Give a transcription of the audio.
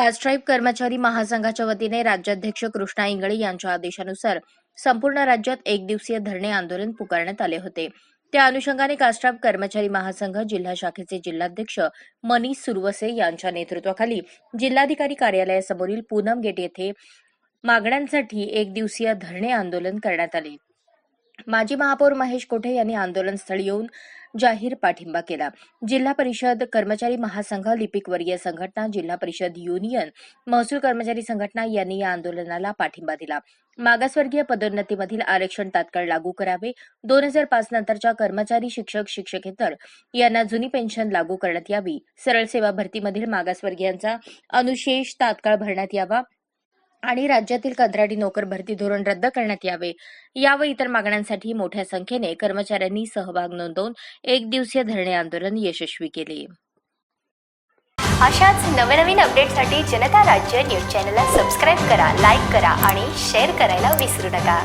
कास्ट्राईब कर्मचारी महासंघाच्या वतीने राज्याध्यक्ष कृष्णा इंगळे यांच्या आदेशानुसार संपूर्ण राज्यात एक दिवसीय धरणे आंदोलन पुकारण्यात आले होते. त्या अनुषंगाने कास्ट्राब कर्मचारी महासंघ जिल्हा शाखेचे जिल्हाध्यक्ष मनीष सुरवसे यांच्या नेतृत्वाखाली जिल्हाधिकारी कार्यालयासमोरील पूनम गेट येथे मागण्यांसाठी एक दिवसीय धरणे आंदोलन करण्यात आले. माजी महापौर महेश कोठे यांनी आंदोलनस्थळी येऊन जाहीर पाठिंबा केला. जिल्हा परिषद कर्मचारी महासंघ लिपिक वर्गीय संघटना जिल्हा परिषद युनियन महसूल कर्मचारी संघटना यांनी या आंदोलनाला पाठिंबा दिला. मागासवर्गीय पदोन्नतीमधील आरक्षण तात्काळ लागू करावे. दोन हजार पाच नंतरच्या कर्मचारी शिक्षक शिक्षकेतर यांना जुनी पेन्शन लागू करण्यात यावी. सरळ सेवा भरतीमधील मागासवर्गीयांचा अनुशेष तात्काळ भरण्यात यावा. आणि राज्यातील कंत्राटी नोकर भरती धोरण रद्द करण्यात यावे. या व इतर मागण्यांसाठी मोठ्या संख्येने कर्मचाऱ्यांनी सहभाग नोंदवून एक दिवसीय धरणे आंदोलन यशस्वी केले. अशाच नवनवीन अपडेटसाठी जनता राज्य न्यूज चॅनलला सबस्क्राईब करा लाईक करा आणि शेअर करायला विसरू नका.